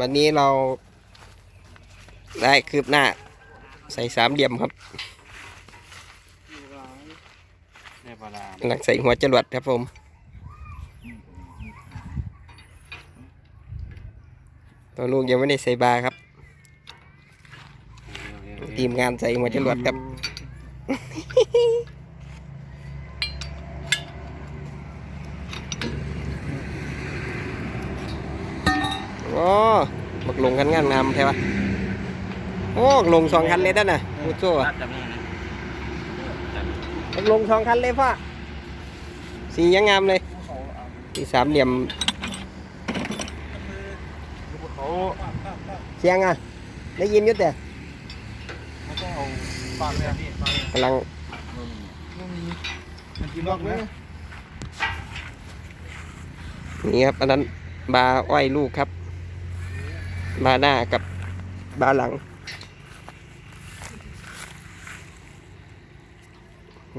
วันนี้เราได้คืบหน้า ใส่สามเหลี่ยมครับในปลากำลังใส่หัวจรวดครับผมตัวลูกยังไม่ได้ใส่บาร์ครับ ทีมงานใส่หัวจรวดครับ โอ้บักลงกันงานงามใช่ปะโอ้ลงสองคันเลยด้านน่ะพูดโซ่อะจับนี่นะบักลงสองคันเลยพ่อสียังงามเลยสีสามเหลี่ยมเขาเสียงอะได้ยินอยุ่แต่เขาต้องเอาปากเลยพี่กำลังมันกินนอกเลยนี่ครับอันนั้นบาอ้อยลูกครับ บาหน้ากับบาหลัง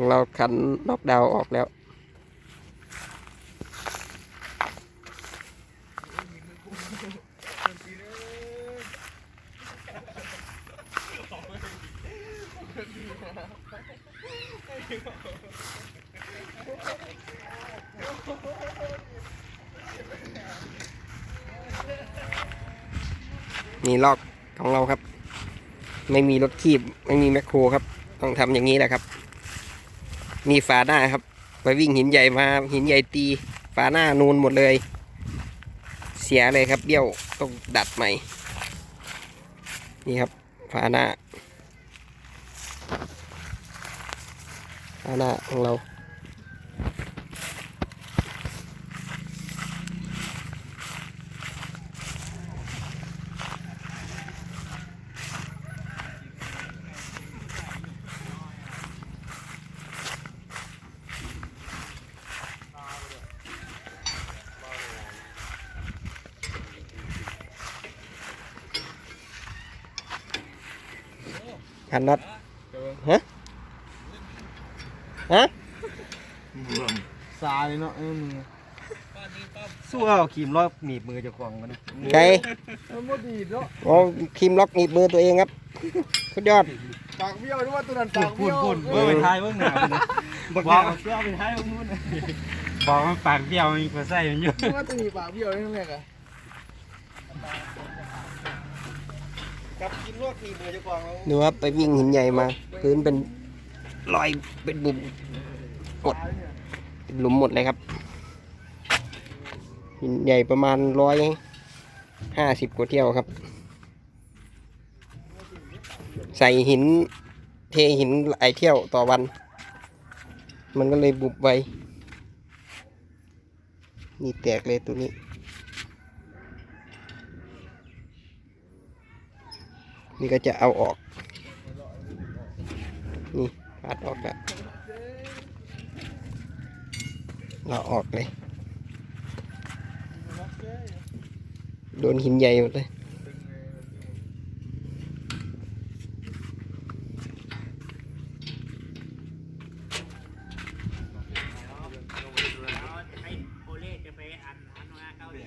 เราคันนอกดาวออกแล้ว นี่ลอกของเราครับ ไม่มีรถคีบ ไม่มีแมคโครครับ ต้องทำอย่างนี้แหละครับนี่ฝาหน้าครับ ไปวิ่งหินใหญ่มาหินใหญ่ตีฝาหน้านูนหมดเลย เสียเลยครับเบี้ยวต้องดัดใหม่ นี่ครับฝาหน้าฝาหน้าของเรา ขันน็อตฮะฮะสายเนาะเออมือสู้เอาขีมรอบหนีบมือเจะควงมันใครมันบ่ดีเนาะโอ้ครีมล็อกหนีบมือตัวเองครับสุดยอดปากเบี้ยวหรือว่าตัวนั้นปากเบี้ยวพูดเบิ่งไปท้ายเบิ่งหน้าบอกเสื้อไปท้ายเบิ่งนู่นบอกมันปากเบี้ยวมีกระใส่มันอยู่ว่าจะมีปากเบี้ยวนั่นแหละ อะกับกินรวดหนีบมือเจะควงแล้วดูครับไปวิ่งหินใหญ่มา พื้นเป็นรอยเป็นบุบหมดเป็นหลุมหมดเลยครับ หินใหญ่ประมาณร้อยห้าสิบกว่าเที่ยวครับ ใส่หินเทหินหลายเที่ยวต่อวัน มันก็เลยบุบไวนี่แตกเลยตัวนี้ นี่ก็จะเอาออก นี่ปาดออกแล้วเราออกเลย โดนหินใหญ่หมดเลย โอเล่จะไปอันอันงานเกาหลี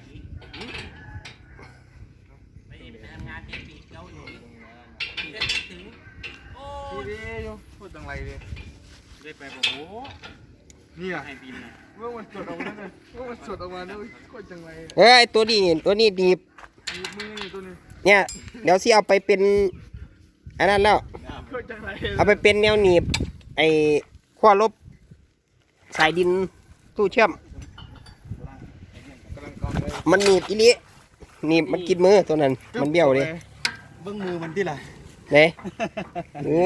ไปทำงานที่ปีเกาหลีจะถึง โอ้ ดีดีอยู่พู ดตังไรดิได้ไปบอกโอ้นี่อะให้บินนะเมื่อมันสดออกมาเนี่ยเมื่อมันสดออกมาเนี่ยโคตรจังไรอะเอ้ยตัวนี้ตัวนี้ดีบมีมืออยู่ตัวนึงเนี่ย เดี๋ยวสิเอาไปเป็นอันนั้นแล้ว โคตรจังไรเอาไปเป็นแนวหนีบ ไอ้ขั้วลบ สายดินตู้เชื่อมมันหนีบอีลิหนีบมันกินมือตัวนั้น มันเบี้ยวเลยเบิ่งมือมันที่ไร เด้โอ้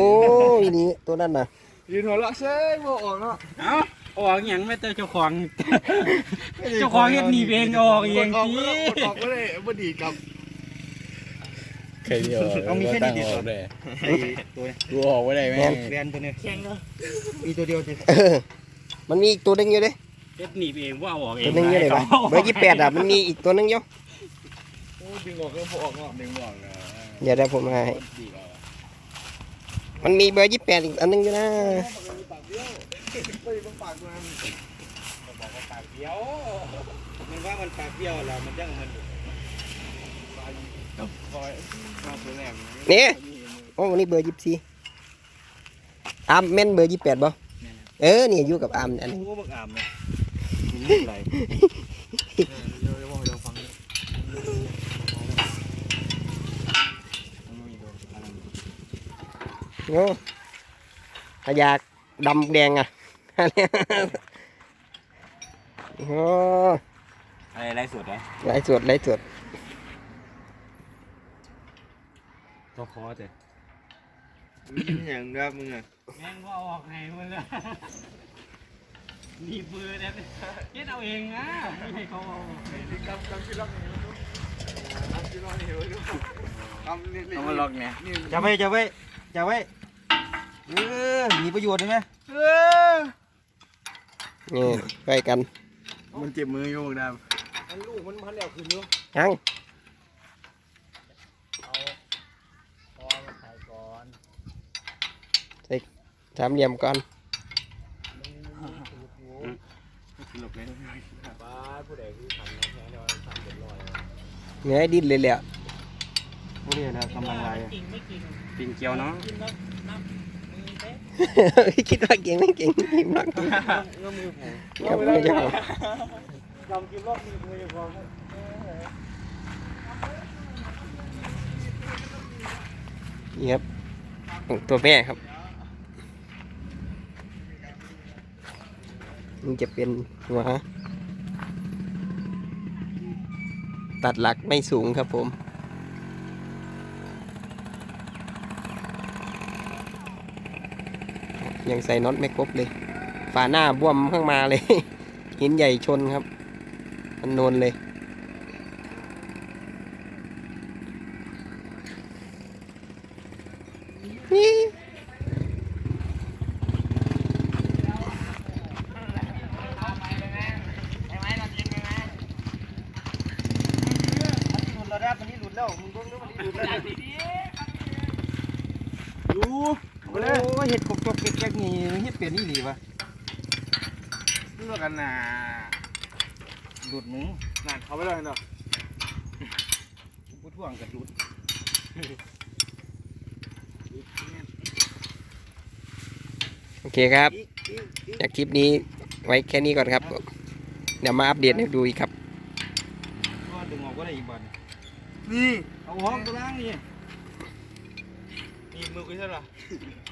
ยอีลิตัวนั้นน่ะยืนหัวเราะเซ่โมออกเนาะเอ้าออกอย่างไม่เจอเจ้าของ เจ้าของเฮ็ดหนีบเองออกเองออกทีออกก็ได้บ่ดีกับใครเดียวเอามีแค่นี้ตั้งเดียวออกได้ไอ้ตัวกูออกไม่ได้ไหมแม่นแบรนด์ตัวเนี้ยแข็งเนาะมีตัวเดียวจิเออมันมีอีกตัวหนึงอยู่เด้เฮ็ดหนีบเองว่าเอาออกเองตัวหนึงอยู่ไหนวะเบอร์ยี่แปดอะมันมีอีกตัวหนึงอยู่โอ้ดึงออกก็บ่ออกเนาะดึงบอกเลยเดี๋ยวได้ผมมาให้ดีแล้ว มันมีเบอร์ยี่แปดอีกอันหนึงอยู่นะปากเบี้ยวไปบังปากมันบอกว่าปากเบี้ยวมันว่ามันปากเบี้ยวแล้วมันยังมันปมาตัวแรกนี่โอ้วันนี้เบอร์ยี่สิบสี่อาร์มแม่นเบอร์ยี่สิบแปดบ่เออนี่อยู่กับอาร์มอันนี้โอ้บักอามเลยนี่อะไรเดี๋ยวเดี๋ยวบอกเดี๋ยวฟัง โอ้ถ้าอยากดำแดงอะโอ้อะไรไรสุดนะไล่สวดไล่สวดตัวคอเจ้อย่างเงี้ยมึงอะแม่งว่าออกไงมึงอะมีปืนเนี่ยคิดเอาเองนะไม่ให้เขาเอากำกำคิดล็อกนี่ดูกำคิดล็อกนี่ดูกำนี่เอามาล็อกไงนี่จะไว้จะไว้จะไว้ เออมีประโยชน์ใช่ไหมเออนี่ใกล้กันมันเจ็บมืออยู่นะมันลูกมันพันแล้วขึ้นอยู่ยังพอมาใส่ก่อนสามเหลี่ยมก่อนหลบเลยป้าผู้ใดคือขันน้ำแข็งเดี๋ยวทำเรียบร้อยเนื้อดิ้นเลยแหละโอ้ยนะกำลังไรจริงไม่จริงปิงเกียวเนาะ คิดว่าเก่งไม่เก่งหิมมากเงื้อมือผมกับมือเจ้าจำกินรอบมือมือจะพอนี่ครับ ตัวแม่ครับนี่จะเป็นหัวตัดหลักไม่สูงครับผม ยังใส่น็อตไม่ครบเลย ฝาหน้าบวมข้างมาเลย หินใหญ่ชนครับมันโนนเลยนี่หลุดแล้วนะมันนี่หลุดแล้วมึงต้องรู้มันนี่หลุดแล้วดู โอ้ยเห็ดกบกบแก๊กๆนี่เห็ดเปลี่ยนนี่ดีปะเลือกกันนะหลุดมึงนั่นเขาไม่ได้เนาะกูท่วงกับหลุดโอเคครับ จากคลิปนี้ไว้แค่นี้ก่อนครับ เดี๋ยวมาอัปเดตให้ดูอีกครับก็ดึงออกก็ได้อีกบันนี่ เอาห้องตัวล่างนี่ นี่มือกูใช่หรอโอ้